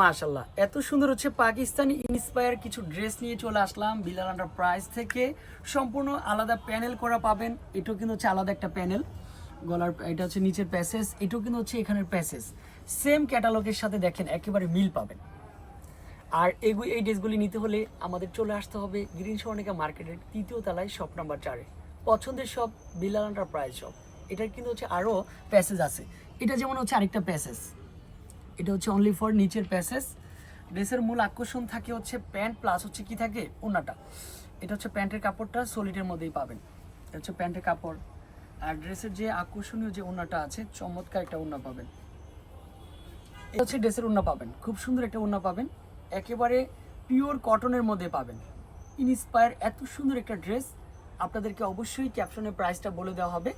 মাশাল্লাহ এত সুন্দর হচ্ছে পাকিস্তানি ইন্সপায়ার কিছু ড্রেস নিয়ে চলে আসলাম বিলাল আন্ডার প্রাইস থেকে। সম্পূর্ণ আলাদা প্যানেল করা পাবেন। এটাও কিন্তু হচ্ছে আলাদা একটা প্যানেল গলার, এটা হচ্ছে নিচের প্যাসেজ এটাও কিন্তু হচ্ছে এখানের প্যাসেজ সেম ক্যাটালগের সাথে দেখেন, একেবারে মিল পাবেন। আর এগুলি এই ড্রেসগুলি নিতে হলে আমাদের চলে আসতে হবে গ্রিন স্বর্ণিকা মার্কেটের তৃতীয় তলায় শপ নাম্বার চারে পছন্দের shop Bilal under price shop এটার কিন্তু হচ্ছে আরও প্যাসেজ আছে। এটা যেমন হচ্ছে আরেকটা প্যাসেজ এটা হচ্ছে অনলি ফর নিচের প্যাসেজ ড্রেসের মূল আকর্ষণ থাকে হচ্ছে প্যান্ট প্লাস হচ্ছে কি থাকে? ওনাটা এটা হচ্ছে প্যান্টের কাপড়টা সলিডের মধ্যেই পাবেন। এটা হচ্ছে প্যান্টের কাপড়। আর ড্রেসের যে আকর্ষণীয় যে ওনাটা আছে, চমৎকার একটা ওনা পাবেন। এটা হচ্ছে ড্রেসের ওনা পাবেন। খুব সুন্দর একটা ওনা পাবেন। একেবারে পিওর কটনের মধ্যে পাবেন। ইনস্পায়ার এত সুন্দর একটা ড্রেস আপনাদেরকে অবশ্যই ক্যাপশনের প্রাইসটা বলে দেওয়া হবে।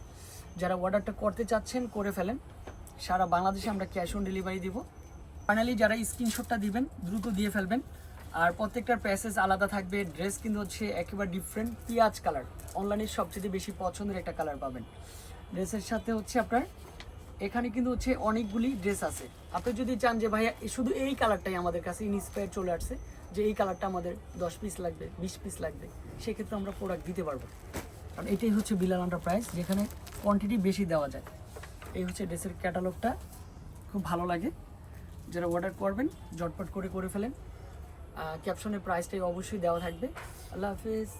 যারা অর্ডারটা করতে চাচ্ছেন, করে ফেলেন। সারা বাংলাদেশে আমরা ক্যাশ অন ডেলিভারি দিব। ফাইনালি যারা স্ক্রিনশটটা দিবেন, দ্রুত দিয়ে ফেলবেন। আর প্রত্যেকটার প্যাসেজ আলাদা থাকবে। ড্রেস কিন্তু হচ্ছে একেবারে ডিফারেন্ট পিঁয়াজ কালার অনলাইনে সবচেয়ে বেশি পছন্দের একটা কালার পাবেন। ড্রেসের সাথে হচ্ছে আপনার, এখানে কিন্তু হচ্ছে অনেকগুলি ড্রেস আছে। আপনি যদি চান যে, ভাইয়া শুধু এই কালারটাই আমাদের কাছে ইনস্পায়ার চলে আসছে, যে এই কালারটা আমাদের দশ পিস লাগবে, বিশ পিস লাগবে, সেক্ষেত্রে আমরা প্রোডাক্ট দিতে পারব। কারণ এটাই হচ্ছে বিলাল আন্ডার প্রাইস যেখানে কোয়ান্টিটি বেশি দেওয়া যায়। এই হচ্ছে ড্রেসের ক্যাটালগটা। খুব ভালো লাগে। যারা অর্ডার করবেন জটপট করে করে ফেলেন। ক্যাপশনের প্রাইসটাই অবশ্যই দেওয়া থাকবে। আল্লাহ হাফিজ।